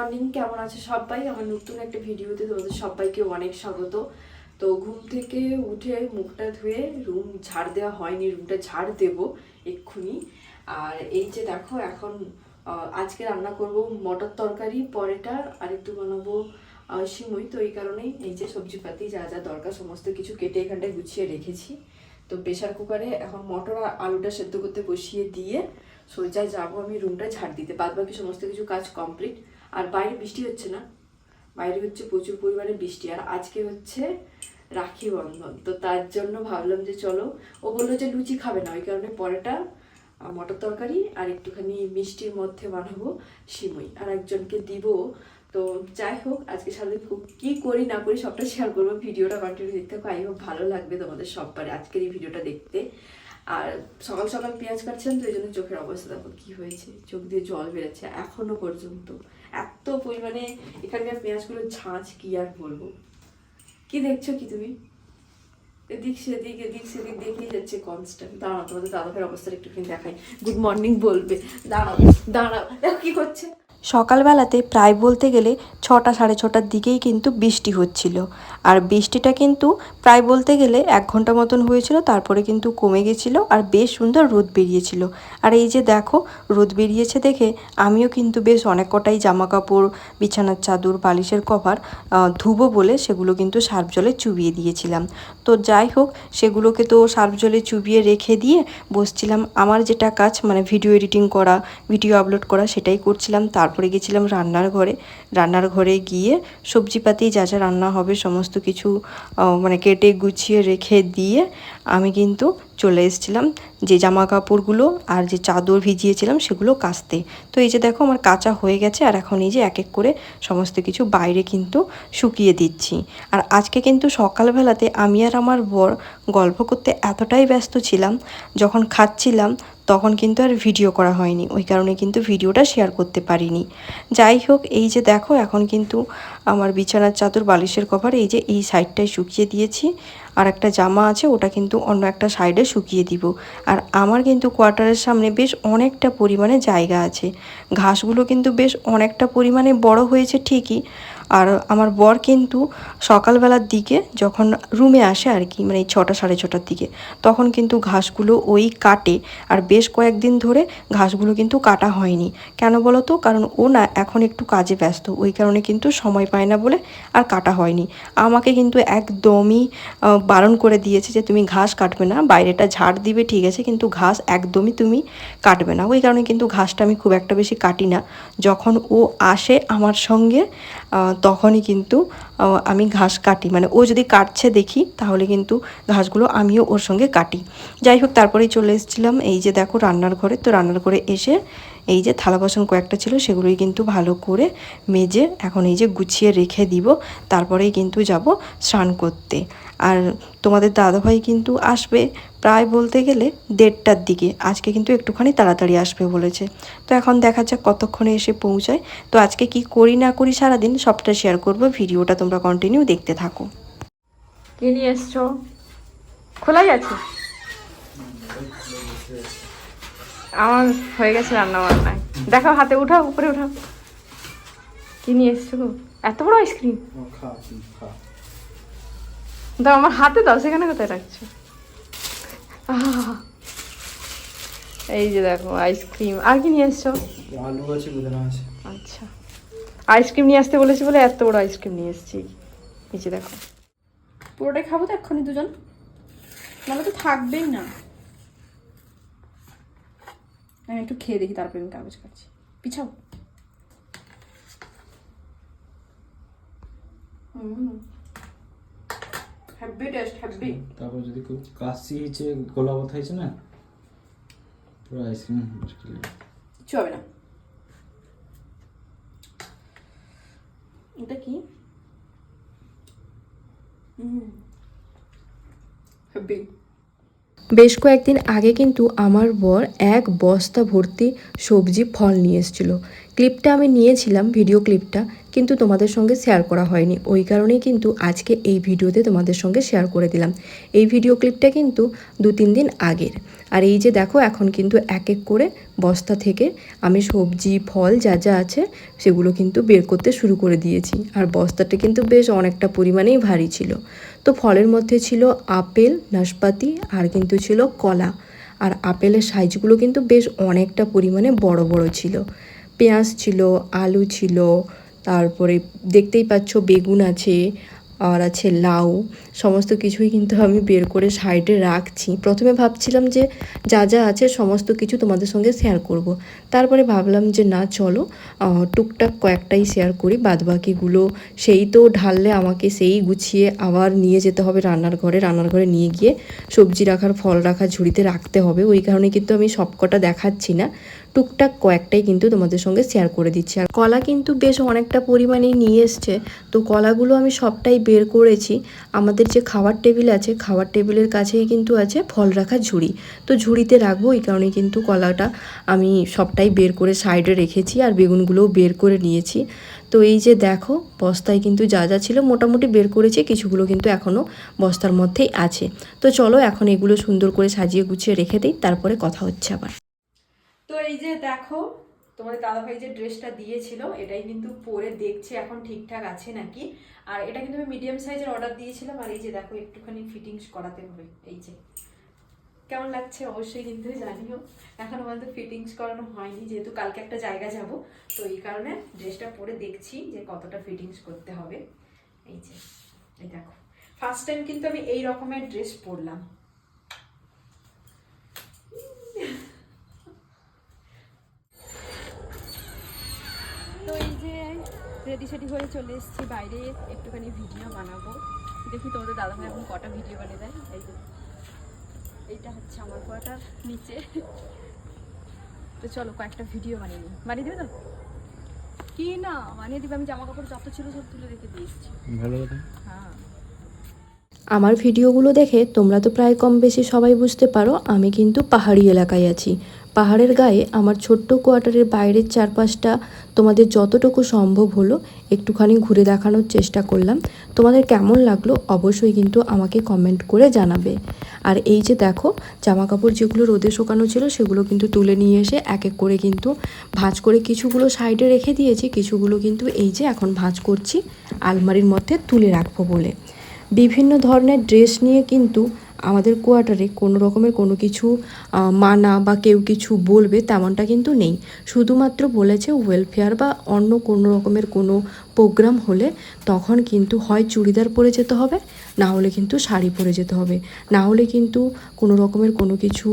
Morning, কেমন আছে সবাই? আমার নতুন একটা ভিডিওতে তোমাদের সবাইকে অনেক স্বাগত। তো ঘুম থেকে উঠে মুখটা ধুয়ে রুম ঝাড় দেওয়া হয়নি, রুমটা ঝাড় দেব এক্ষুনি। আর এই যে দেখো, এখন আজকে রান্না করব মটর তরকারি, পরেটা, আর একটু বানাবো সিমুই। তো এই কারণেই এই যে সবজিপাতি যা যা দরকার সমস্ত কিছু কেটে এখানটায় গুছিয়ে রেখেছি। তো প্রেশার কুকারে এখন মটর আর আলুটা সেদ্ধ করতে বসিয়ে দিয়ে সোজা যাব আমি রুমটা ঝাড় দিতে। বাদ বাকি সমস্ত কিছু কাজ কমপ্লিট। আর বাইরে বৃষ্টি হচ্ছে না। বাইরে হচ্ছে প্রচুর পরিমাণে বৃষ্টি। আর আজকে হচ্ছে রাখি বন্ধন। তো তার জন্য ভাবলাম যে চলো, ও বলল যে লুচি খাবে না, ওই কারণে পরেটা মটর তরকারি আর একটুখানি মিষ্টির মধ্যে বানাবো সিমই। আর একজনকে দিব। তো যাই হোক, আজকে সারাদিন খুব কী করি না করি সবটা শেয়ার করব, ভিডিওটা কন্টিনিউ দেখতে থাকো। আই হোপ ভালো লাগবে তোমাদের সববারে আজকের এই ভিডিওটা দেখতে। আর সকাল সকাল পেঁয়াজ কাটছেন তো এই জন্য চোখের অবস্থা দেখো কী হয়েছে, চোখ দিয়ে জল বেরোচ্ছে এখনও পর্যন্ত। এত পরিমাণে এখানকার পেঁয়াজগুলো ঝাঁঝ কি আর বলব? কি দেখছ কি তুমি? এদিক সেদিক এদিক সেদিক দেখেই যাচ্ছে কনস্ট্যান্ট দাঁড়াও, তোমাদের দাদাভাইয়ের অবস্থাটা একটুখানি দেখাই। গুড মর্নিং বলবে। দাঁড়াও দাঁড়াও। কি করছে? সকালবেলাতে প্রায় বলতে গেলে ছটা সাড়ে ছটার দিকেই কিন্তু বৃষ্টি হচ্ছিল। আর বৃষ্টিটা কিন্তু প্রায় বলতে গেলে এক ঘণ্টা মতন হয়েছিল, তারপরে কিন্তু কমে গেছিল আর বেশ সুন্দর রোদ বেরিয়েছিল। আর এই যে দেখো, রোদ বেরিয়েছে দেখে আমিও কিন্তু বেশ অনেক কটাই জামা কাপড় বিছানার চাদর, বালিশের কভার ধুবো বলে সেগুলো কিন্তু সার্ফ জলে চুবিয়ে দিয়েছিলাম। তো যাই হোক, সেগুলোকে তো সার্ফ জলে চুবিয়ে রেখে দিয়ে বসছিলাম। আমার যেটা কাজ মানে ভিডিও এডিটিং করা, ভিডিও আপলোড করা, সেটাই করছিলাম। তারপরে গেছিলাম রান্নার ঘরে। রান্নার ঘরে গিয়ে সবজিপাতি যা যা রান্না হবে সমস্ত কিছু মানে কেটে গুছিয়ে রেখে দিয়ে আমি কিন্তু চলে এসেছিলাম যে জামা কাপড়গুলো আর যে চাদর ভিজিয়েছিলাম সেগুলো কাচতে। তো এই যে দেখো আমার কাঁচা হয়ে গেছে আর এখন এই যে এক এক করে সমস্ত কিছু বাইরে কিন্তু শুকিয়ে দিচ্ছি। আর আজকে কিন্তু সকালবেলাতে আমি আর আমার বর গল্প করতে এতটাই ব্যস্ত ছিলাম, যখন খাচ্ছিলাম তখন কিন্তু আর ভিডিও করা হয়নি। ওই কারণে কিন্তু ভিডিওটা শেয়ার করতে পারিনি। যাই হোক, এই যে দেখো, এখন কিন্তু আমার বিছানার চাদর বালিশের কভার এই যে এই সাইডটায় শুকিয়ে দিয়েছি। আর একটা জামা আছে, ওটা কিন্তু অন্য একটা সাইডে শুকিয়ে দিব। আর আমার কিন্তু কোয়ার্টারের সামনে বেশ অনেকটা পরিমাণে জায়গা আছে। ঘাসগুলো কিন্তু বেশ অনেকটা পরিমাণে বড় হয়েছে ঠিকই আর আমার বর কিন্তু সকালবেলার দিকে যখন রুমে আসে আর কি মানে ছটা, সাড়ে ছটার দিকে, তখন কিন্তু ঘাসগুলো ওই কাটে। আর বেশ কয়েকদিন ধরে ঘাসগুলো কিন্তু কাটা হয়নি। কেন বলো তো কারণ ও না এখন একটু কাজে ব্যস্ত। ওই কারণে কিন্তু সময় পায় না বলে আর কাটা হয়নি। আমাকে কিন্তু একদমই বারণ করে দিয়েছে যে তুমি ঘাস কাটবে না, বাইরেটা ঝাড় দিবে ঠিক আছে, কিন্তু ঘাস একদমই তুমি কাটবে না। ওই কারণে কিন্তু ঘাসটা আমি খুব একটা বেশি কাটি না। যখন ও আসে আমার সঙ্গে তখনই কিন্তু আমি ঘাস কাটি। মানে ও যদি কাটছে দেখি, তাহলে কিন্তু ঘাসগুলো আমিও ওর সঙ্গে কাটি। যাই হোক, তারপরেই চলে এসেছিলাম। এই যে দেখো রান্নার ঘরে, তো রান্নার ঘরে এসে এই যে থালা বাসন কয়েকটা ছিল সেগুলোই কিন্তু ভালো করে মেজে এখন এই যে গুছিয়ে রেখে দিব। তারপরেই কিন্তু যাব স্নান করতে। আর তোমাদের দাদাভাই কিন্তু আসবে প্রায় বলতে গেলে দেড়টার দিকে। আজকে কিন্তু একটুখানি তাড়াতাড়ি আসবে বলেছে। তো এখন দেখা যাক কতক্ষণে এসে পৌঁছায়। তো আজকে কি করি না করি সারাদিন সবটা শেয়ার করব। ভিডিওটা তোমরা কন্টিনিউ দেখতে থাকো। কে নিয়ে এসছো? খোলাই আছে? আমার হয়ে গেছে রান্না বান্নায় দেখাও হাতে উঠাও উপরে উঠাও। কি নিয়ে এসছো গো? এত বড় আইসক্রিম? দাও আমার হাতে দাও সেখানে কোথায় রাখছো! এই যে দেখো আইসক্রিম। আর কি নিয়ে এসছো? আলু আছে বেদানা আছে। আচ্ছা। আইসক্রিম নিয়ে আসতে বলেছি বলে এত বড় আইসক্রিম নিয়ে এসেছি। এই যে দেখো। পুরোটাই খাব তো এক্ষুনি দুজন? নাহলে তো থাকবেই না। আমি একটু খেয়ে দেখি তারপরে আমি কাগজ কাটছি। পিছাও। হ্যাপি টেস্ট হ্যাপি তারপর যদি খুব কাশি হয়েছে গলা ব্যথা হয়েছে না পুরো আইসক্রিম মুশকিল কিছু হবে না। এটা কি? হুম। হ্যাপি বেশ কয়েকদিন আগে কিন্তু আমার বর এক বস্তা ভর্তি সবজি ফল নিয়ে এসেছিল। ক্লিপটা আমি নিয়েছিলাম, ভিডিও ক্লিপটা। কিন্তু তোমাদের সঙ্গে শেয়ার করা হয়নি। ওই কারণেই কিন্তু আজকে এই ভিডিওতে তোমাদের সঙ্গে শেয়ার করে দিলাম। এই ভিডিও ক্লিপটা কিন্তু দু তিন দিন আগের। আর এই যে দেখো, এখন কিন্তু এক এক করে বস্তা থেকে আমি সবজি, ফল যা যা আছে সেগুলো কিন্তু বের করতে শুরু করে দিয়েছি। আর বস্তাটা কিন্তু বেশ অনেকটা পরিমাণেই ভারী ছিল। তো ফলের মধ্যে ছিল আপেল, নাশপাতি আর কিন্তু ছিল কলা। আর আপেলের সাইজগুলো কিন্তু বেশ অনেকটা পরিমাণে বড় বড় ছিল। পেঁয়াজ ছিল, আলু ছিল তারপরে দেখতেই পাচ্ছ বেগুন আছে আর আছে লাউ সমস্ত কিছুই কিন্তু আমি বের করে সাইডে রাখছি। প্রথমে ভাবছিলাম যে যা যা আছে সমস্ত কিছু তোমাদের সঙ্গে শেয়ার করব। তারপরে ভাবলাম যে না, চলো টুকটাক কয়েকটাই শেয়ার করি, বাদবাকিগুলো সেই তো ঢাললে আমাকে সেই গুছিয়ে আবার নিয়ে যেতে হবে রান্নার ঘরে। রান্নার ঘরে নিয়ে গিয়ে সবজি রাখার, ফল রাখার ঝুড়িতে রাখতে হবে। ওই কারণে কিন্তু আমি সবকটা দেখাচ্ছি না। টুকটাক কয়েকটাই কিন্তু তোমাদের সঙ্গে শেয়ার করে দিচ্ছি। আর কলা কিন্তু বেশ অনেকটা পরিমাণে নিয়ে এসছে। তো কলাগুলো আমি সবটাই বের করেছি। আমাদের যে খাওয়ার টেবিল আছে, খাওয়ার টেবিলের কাছেই কিন্তু আছে ফল রাখার ঝুড়ি। তো ঝুড়িতে রাখব, এই কারণে কিন্তু কলাটা আমি সবটাই বের করে সাইডে রেখেছি আর বেগুনগুলোও বের করে নিয়েছি। তো এই যে দেখো, বস্তায় কিন্তু যা যা ছিল মোটামুটি বের করেছি, কিছুগুলো কিন্তু এখনও বস্তার মধ্যেই আছে। তো চলো এখন এগুলো সুন্দর করে সাজিয়ে গুছিয়ে রেখে দিই, তারপরে কথা হচ্ছে আবার। তো এই যে দেখো তোমাদের দাদাভাই যে ড্রেসটা দিয়েছিল, এটাই কিন্তু পরে দেখছি, এখন ঠিকঠাক আছে নাকি? আর এটা কিন্তু আমি মিডিয়াম সাইজের অর্ডার দিয়েছিলাম, আর এই যে দেখো, একটুখানি ফিটিংস করাতে হবে, এই যে। কেমন লাগছে অবশ্যই কিন্তু জানিও। এখনও পর্যন্ত ফিটিংস করানো হয়নি, যেহেতু কালকে একটা জায়গা যাব, তো এই কারণে ড্রেসটা পরে দেখছি যে কতটা ফিটিংস করতে হবে। এই যে, এই দেখো। ফার্স্ট টাইম কিন্তু আমি এই রকমের ড্রেস পরলাম। তো এই যে রেডি সেডি হয়ে চলে এসেছি বাইরে একটুখানি ভিডিও বানাবো। দেখি তোমাদের দাদাভাই এখন কটা ভিডিও বানিয়ে দেয়। এই যে এইটা হচ্ছে আমার কোয়াটার নিচে। তো চলো কয়েকটা ভিডিও বানিয়ে নিই। বানিয়ে দেবে তো? কি না বানিয়ে দিবে। আমি জামা কাপড় যত ছিল সব তুলে রেখে দিয়ে এসেছি। ভালো কথা। হ্যাঁ। আমার ভিডিওগুলো দেখে তোমরা তো প্রায় কম বেশি সবাই বুঝতে পারো আমি কিন্তু পাহাড়ি এলাকায় আছি। পাহাড়ের গায়ে আমার ছোট্ট কোয়ার্টারের বাইরের চারপাশটা তোমাদের যতটুকু সম্ভব হলো একটুখানি ঘুরে দেখানোর চেষ্টা করলাম। তোমাদের কেমন লাগল অবশ্যই কিন্তু আমাকে কমেন্ট করে জানাবে। আর এই যে দেখো জামা কাপড় যেগুলো রোদে শুকানো ছিল সেগুলো কিন্তু তুলে নিয়ে এসে এক এক করে কিন্তু ভাঁজ করে কিছুগুলো সাইডে রেখে দিয়েছি, কিছুগুলো কিন্তু এই যে এখন ভাঁজ করছি, আলমারির মধ্যে তুলে রাখব বলে। বিভিন্ন ধরনের ড্রেস নিয়ে কিন্তু আমাদের কোয়ার্টারে কোনো রকমের কোনো কিছু মানা বা কেউ কিছু বলবে তেমনটা কিন্তু নেই। শুধুমাত্র বলেছে ওয়েলফেয়ার বা অন্য কোনো রকমের কোনো প্রোগ্রাম হলে তখন কিন্তু হয় চুড়িদার পরে যেতে হবে, না হলে কিন্তু শাড়ি পরে যেতে হবে। না হলে কিন্তু কোনো রকমের কোনো কিছু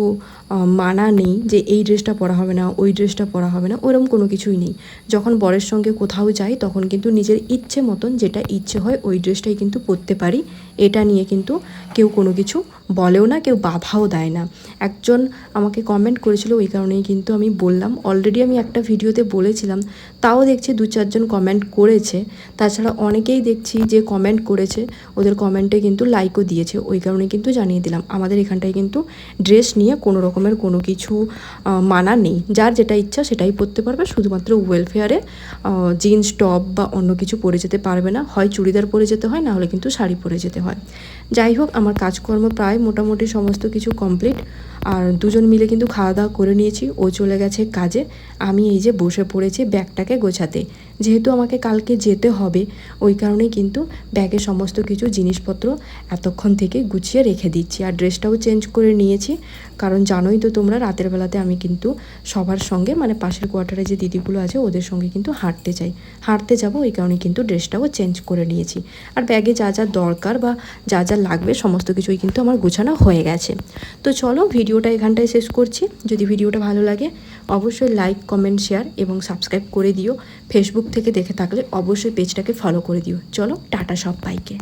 মানা নেই যে এই ড্রেসটা পরা হবে না, ওই ড্রেসটা পরা হবে না ওরকম কোনো কিছুই নেই। যখন বরের সঙ্গে কোথাও যাই তখন কিন্তু নিজের ইচ্ছে মতন যেটা ইচ্ছে হয় ওই ড্রেসটাই কিন্তু পরতে পারি। এটা নিয়ে কিন্তু কেউ কোনো কিছু বলেও না, কেউ বাধাও দেয় না। একজন আমাকে কমেন্ট করেছিল, ওই কারণেই কিন্তু আমি বললাম। অলরেডি আমি একটা ভিডিওতে বলেছিলাম, তাও দেখছি দু চারজন কমেন্ট করেছে। তাছাড়া অনেকেই দেখছি যে কমেন্ট করেছে, ওদের কমেন্টে কিন্তু লাইকও দিয়েছে, ওই কারণে কিন্তু জানিয়ে দিলাম। আমাদের এখানটায় কিন্তু ড্রেস নিয়ে কোনো রকমের কোনো কিছু মানা নেই। যার যেটা ইচ্ছা সেটাই পরতে পারবে, শুধুমাত্র ওয়েলফেয়ারে জিন্স টপ বা অন্য কিছু পরে যেতে পারবে না। হয় চুড়িদার পরে যেতে হয়, না হলে কিন্তু শাড়ি পরে যেতে হয়। যাই হোক, আমার কাজকর্ম প্রায় মোটামুটি সমস্ত কিছু কমপ্লিট আর দুজন মিলে কিন্তু খাওয়া দাওয়া করে নিয়েছি, ও চলে গেছে কাজে। আমি এই যে বসে পড়েছি ব্যাগটাকে গোছাতে। যেহেতু আমাকে কালকে যেতে হবে, ওই কারণেই কিন্তু ব্যাগে সমস্ত কিছু জিনিসপত্র এতক্ষণ থেকে গুছিয়ে রেখে দিচ্ছি। আর ড্রেসটাও চেঞ্জ করে নিয়েছি। কারণ জানোই তো তোমরা, রাতের বেলাতে আমি কিন্তু সবার সঙ্গে মানে পাশের কোয়ার্টারে যে দিদিগুলো আছে, ওদের সঙ্গে কিন্তু হাঁটতে চাই। হাঁটতে যাব, ওই কারণে কিন্তু ড্রেসটাও চেঞ্জ করে নিয়েছি। আর ব্যাগে যা যা দরকার বা যা যা লাগবে, সমস্ত কিছুই কিন্তু আমার গোছানো হয়ে গেছে। তো চলো, ভিডিওটা এখানটায় শেষ করছি। যদি ভিডিওটা ভালো লাগে, অবশ্যই লাইক কমেন্ট শেয়ার এবং সাবস্ক্রাইব করে দিও। ফেসবুক থেকে দেখে থাকলে অবশ্যই পেজটাকে ফলো করে দিও। চলো টাটা সব বাইকে